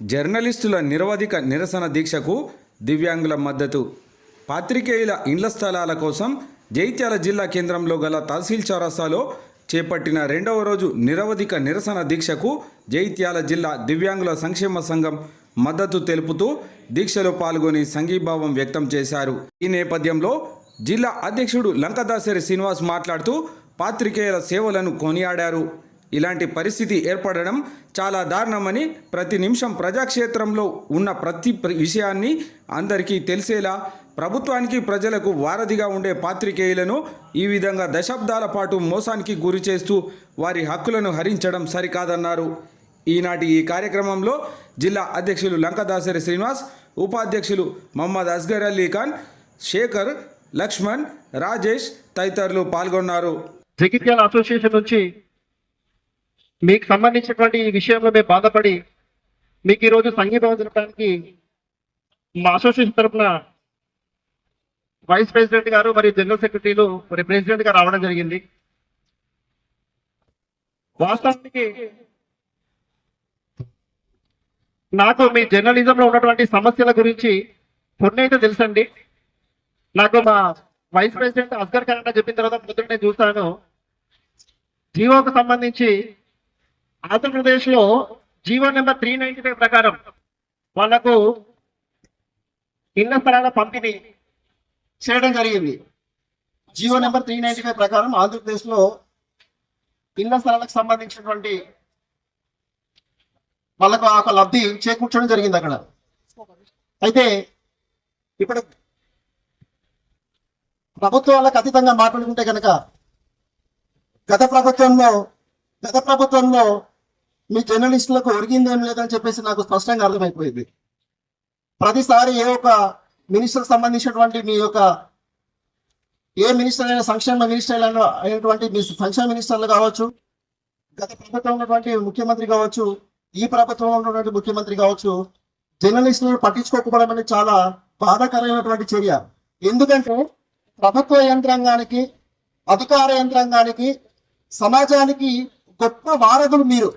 జర్నలిస్టుల నిరవధిక నిరసన దీక్షకు దివ్యాంగుల మద్దతు. పాత్రికేయుల ఇండ్ల స్థలాల కోసం జైత్యాల జిల్లా కేంద్రంలో గల తహసీల్ చౌరస్తాలో చేపట్టిన రెండవ రోజు నిరవధిక నిరసన దీక్షకు జైత్యాల జిల్లా దివ్యాంగుల సంక్షేమ సంఘం మద్దతు తెలుపుతూ దీక్షలో పాల్గొని సంఘీభావం వ్యక్తం చేశారు. ఈ నేపథ్యంలో జిల్లా అధ్యక్షుడు లంకదాసరి శ్రీనివాస్ మాట్లాడుతూ పాత్రికేయుల సేవలను కొనియాడారు. ఇలాంటి పరిస్థితి ఏర్పడడం చాలా దారుణమని ప్రతి నిమిషం ప్రజాక్షేత్రంలో ఉన్న ప్రతి విషయాన్ని అందరికీ తెలిసేలా ప్రభుత్వానికి ప్రజలకు వారధిగా ఉండే పాత్రికేయులను ఈ విధంగా దశాబ్దాల పాటు మోసానికి గురి చేస్తూ వారి హక్కులను హరించడం సరికాదన్నారు. ఈనాటి ఈ కార్యక్రమంలో జిల్లా అధ్యక్షులు లంకదాసరి శ్రీనివాస్ ఉపాధ్యక్షులు మహమ్మద్ అస్గర్ అలీ ఖాన్ శేఖర్ లక్ష్మణ్ రాజేష్ తదితరులు పాల్గొన్నారు. జగిత్యాల అసోసియేషన్ నుంచి మీకు సంబంధించినటువంటి ఈ విషయంలో మేము బాధపడి మీకు ఈరోజు సంగీతం జరపడానికి మా అసోసియేషన్ తరఫున వైస్ ప్రెసిడెంట్ గారు మరియు జనరల్ సెక్రటరీలు మరి ప్రెసిడెంట్ గారు రావడం జరిగింది. వాస్తవానికి నాకు మీ జర్నలిజంలో ఉన్నటువంటి సమస్యల గురించి కొన్ని అయితే తెలుసండి. నాకు మా వైస్ ప్రెసిడెంట్ అస్గర్ ఖాన్ అన్న చెప్పిన తర్వాత పొద్దున్న నేను చూస్తాను జీవోకు సంబంధించి ఆంధ్రప్రదేశ్లో GO number three ninety five ప్రకారం వాళ్ళకు ఇళ్ళ స్థలాల పంపిణీ చేయడం జరిగింది. GO number three ninety five ప్రకారం ఆంధ్రప్రదేశ్లో ఇళ్ళ స్థలాలకు సంబంధించినటువంటి వాళ్ళకు ఆ యొక్క లబ్ధి చేకూర్చడం జరిగింది అక్కడ. అయితే ఇప్పుడు ప్రభుత్వాలకు అతీతంగా మాట్లాడుకుంటే కనుక గత ప్రభుత్వంలో గత ప్రభుత్వంలో మీ జర్నలిస్టులకు ఒరిగిందేం లేదని చెప్పేసి నాకు స్పష్టంగా అర్థమైపోయింది. ప్రతిసారి ఏ ఒక మినిస్టర్ సంబంధించినటువంటి మీ యొక్క ఏ మినిస్టర్ అయినా సంక్షేమ మినిస్టర్ అయినా అయినటువంటి మీ సంక్షేమ మినిస్టర్లు కావచ్చు గత ప్రభుత్వం ఉన్నటువంటి ముఖ్యమంత్రి కావచ్చు ఈ ప్రభుత్వంలో ఉన్నటువంటి ముఖ్యమంత్రి కావచ్చు జర్నలిస్టులను పట్టించుకోకపోవడం అనేది చాలా బాధాకరమైనటువంటి చర్య. ఎందుకంటే ప్రభుత్వ యంత్రాంగానికి అధికార యంత్రాంగానికి సమాజానికి గొప్ప వారధులు మీరు.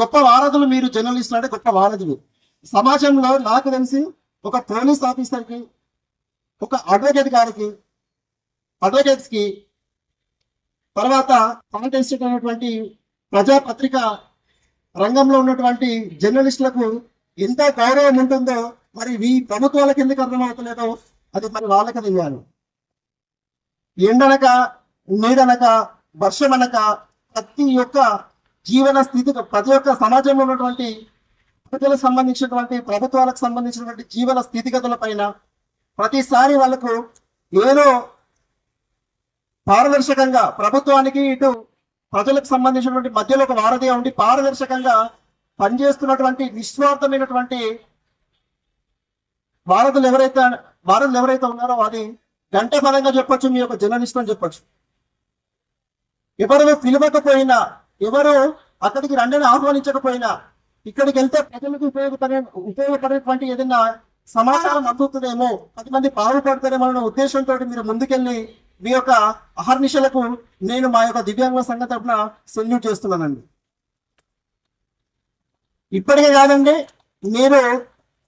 గొప్ప వారధులు మీరు జర్నలిస్టులు అంటే గొప్ప వారధులు. సమాజంలో నాకు తెలిసి ఒక పోలీస్ ఆఫీసర్కి ఒక అడ్వకేట్ గారికి అడ్వకేట్స్కి తర్వాత కాంటెస్ట్ అనేటువంటి ప్రజాపత్రిక రంగంలో ఉన్నటువంటి జర్నలిస్టులకు ఎంత గౌరవం ఉంటుందో మరి ఈ ప్రభుత్వాలకు ఎందుకు అర్థమవుతలేదో అది మరి వాళ్ళకి తెలియాలి. ఎండనక నీడనక వర్షమనక ప్రతి ఒక్క జీవన స్థితి ప్రతి ఒక్క సమాజంలో ఉన్నటువంటి ప్రజలకు సంబంధించినటువంటి ప్రభుత్వాలకు సంబంధించినటువంటి జీవన స్థితిగతుల పైన ప్రతిసారి వాళ్ళకు ఏదో పారదర్శకంగా ప్రభుత్వానికి ఇటు ప్రజలకు సంబంధించినటువంటి మధ్యలో ఒక వారధిగా ఉండి పారదర్శకంగా పనిచేస్తున్నటువంటి నిస్వార్థమైనటువంటి వారధులు ఎవరైతే వారధులు ఎవరైతే ఉన్నారో అది గంట పదంగా చెప్పొచ్చు మీ యొక్క జర్నలిస్ట్ అని చెప్పొచ్చు. ఎవరు పిలవకపోయినా ఎవరు అక్కడికి రండని ఆహ్వానించకపోయినా ఇక్కడికి వెళ్తే ప్రజలకు ఉపయోగపడే ఉపయోగపడేటువంటి ఏదైనా సమాచారం అందుతుందేమో పది మంది బాగుపడతారేమో అనే ఉద్దేశంతో మీరు ముందుకెళ్ళి మీ యొక్క అహర్నిశలకు నేను మా యొక్క దివ్యాంగుల సంఘం తరఫున సెల్యూట్ చేస్తున్నానండి. ఇప్పటికే కాదండి మీరు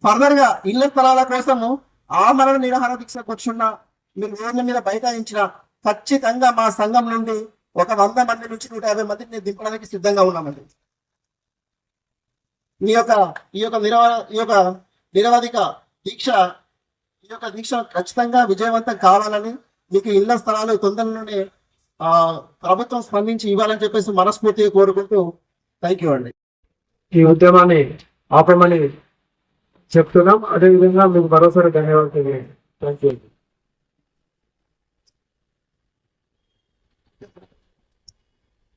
ఫర్దర్గా ఇళ్ళ స్థలాల కోసము ఆమరణ నిరాహార దీక్షకు వచ్చున్న మీరు రోడ్ల మీద బైఠాయించిన ఖచ్చితంగా మా సంఘం నుండి ఒక వంద మంది నుంచి నూట యాభై మందిని నేను దింపడానికి సిద్ధంగా ఉన్నామండి ఈ యొక్క ఈ యొక్క నిరవ ఈ యొక్క నిరవధిక దీక్ష ఈ యొక్క దీక్ష ఖచ్చితంగా విజయవంతం కావాలని మీకు ఇళ్ళ స్థలాలు తొందరలోనే ఆ ప్రభుత్వం స్పందించి ఇవ్వాలని చెప్పేసి మనస్ఫూర్తిగా కోరుకుంటూ థ్యాంక్ యూ అండి. ఈ ఉద్యమాన్ని ఆపమని చెప్తున్నాం. అదేవిధంగా మీకు మరోసారి ధన్యవాదాలు థ్యాంక్ యూ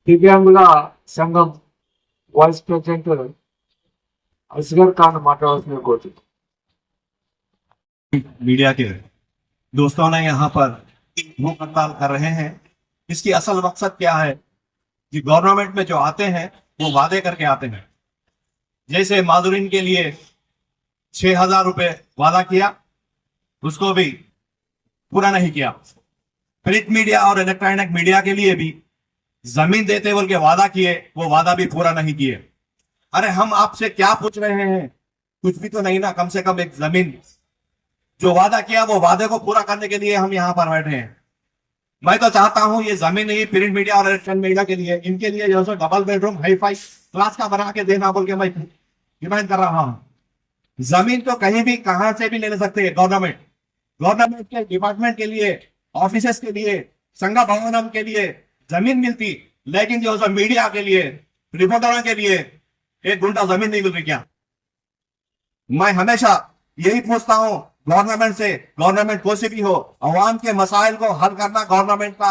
దివ్యాంగుల సంఘం వైస్ ప్రెసిడెంట్ అస్గర్ ఖాన్ మాట్లాడాల్సిన కోరుతున్నాం मीडिया के दोस्तों ने यहाँ पर भूख हड़ताल कर रहे हैं इसकी असल मकसद क्या है कि गवर्नमेंट में जो आते हैं वो वादे करके आते हैं जैसे माधुरीन के लिए छह हजार रुपए वादा किया उसको भी पूरा नहीं किया प्रिंट मीडिया और इलेक्ट्रॉनिक मीडिया के लिए भी ज़मीन देते बोल के वादा किए, वो वादा भी पूरा नहीं किए। अरे, हम आपसे क्या पूछ रहे हैं? कुछ भी तो नहीं ना, कम से कम एक ज़मीन। जो वादा किया, वो वादे को पूरा करने के लिए हम यहाँ पर बैठे हैं। मैं तो चाहता हूँ ये ज़मीन नहीं प्रिंट मीडिया और इलेक्ट्रॉनिक मीडिया के लिए, इनके लिए जो है double bedroom hi fi class का बना के देना बोल के मैं डिमांड कर रहा हूँ। ज़मीन तो कहीं भी, कहाँ से भी ले सकते हैं गवर्नमेंट गवर्नमेंट के डिपार्टमेंट के लिए ऑफ़िस के लिए, संघ भवनम के लिए ज़मीन मिलती, लेकिन जो है मीडिया के लिए, रिपोर्टरों के लिए एक घंटा ज़मीन नहीं मिल रही क्या? मैं हमेशा यही पूछता हूँ, गवर्नमेंट से, गवर्नमेंट कोई भी हो अवाम के मसाइल को हल करना गवर्नमेंट का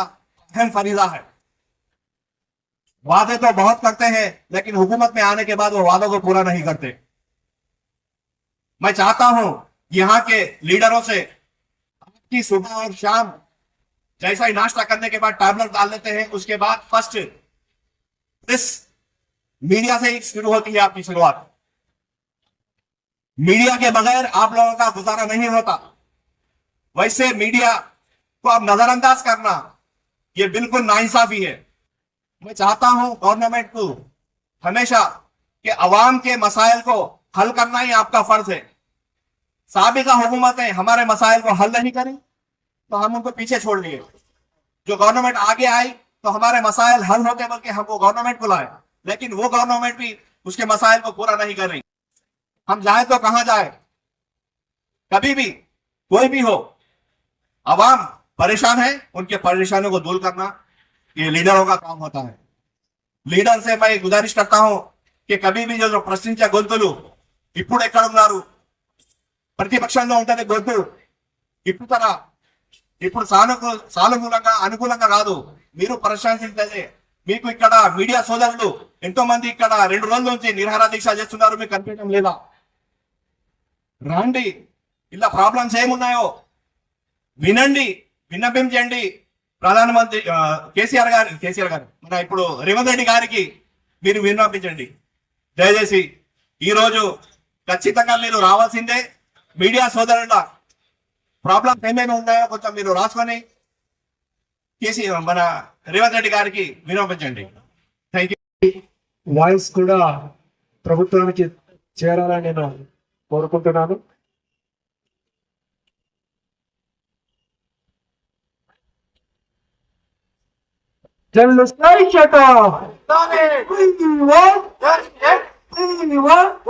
अहम फरीजा है। वादे तो बहुत करते हैं, लेकिन हुकूमत में आने के बाद वो वादों को पूरा नहीं करते। मैं चाहता हूँ, यहाँ के लीडरों से की सुबह और शाम जैसा ही नाश्ता करने के बाद टैबलेट डाल लेते हैं, उसके बाद फ़र्स्ट इस मीडिया से शुरू होती है आपकी शुरुआत। मीडिया के बगैर आप लोगों का गुजारा नहीं होता। वैसे मीडिया को आप नजरअंदाज करना, ये बिल्कुल नाइंसाफी है। मैं चाहता हूँ गवर्नमेंट को हमेशा कि अवाम के मसाइल को हल करना ही आपका फ़र्ज़ है। सबका हुकूमतें हमारे मसाइल को हल नहीं करें। तो हम उनको पीछे छोड़ दिए जो गवर्नमेंट आगे आई तो हमारे मसाइल हल होते बल्कि हम वो गवर्नमेंट बुलाए लेकिन वो गवर्नमेंट भी उसके मसाइल को पूरा नहीं कर रही हम जाए तो कहां जाए कभी भी कोई भी हो अवाम परेशान है उनके परेशानियों को दूर करना ये लीडरों का काम होता है లీడర్ से मैं गुजारिश करता हूं कि कभी भी जो ప్రశ్నించే గొంతులు ఇప్పుడు ఎక్కడ ఉన్నారు ప్రతిపక్షంలో ఉంటది గొంతు ఇప్పుతరా ఇప్పుడు సానుకూ సానుకూలంగా అనుకూలంగా కాదు మీరు ప్రశ్నించేది మీకు ఇక్కడ మీడియా సోదరులు ఎంతో మంది ఇక్కడ రెండు రోజుల నుంచి నిరహార దీక్ష చేస్తున్నారు మీకు కనిపించడం లేదా? రాండి. ఇలా ప్రాబ్లమ్స్ ఏమున్నాయో? వినండి. విన్నపించండి ప్రధానమంత్రి కేసీఆర్ గారు కేసీఆర్ గారు మన ఇప్పుడు రేవంత్ రెడ్డి గారికి మీరు విన్నపించండి. దయచేసి ఈరోజు ఖచ్చితంగా మీరు రావాల్సిందే. మీడియా సోదరుల ప్రాబ్లమ్స్ ఏమేమి ఉన్నాయో కొంచెం మీరు రాసుకొని కేసీ మన రేవంత్ రెడ్డి గారికి విన్నపించండి థ్యాంక్ యూ వాయిస్ కూడా ప్రభుత్వానికి చేరాలని నేను కోరుకుంటున్నాను. Journalist shut up! We want,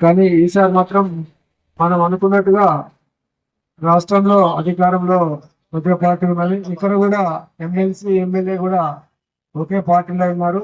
కానీ ఈసారి మాత్రం మనం అనుకున్నట్టుగా రాష్ట్రంలో అధికారంలో ఒకే పార్టీ ఉన్నది ఇక్కడ కూడా ఎమ్మెల్సీ ఎమ్మెల్యే కూడా ఒకే పార్టీలో ఉన్నారు.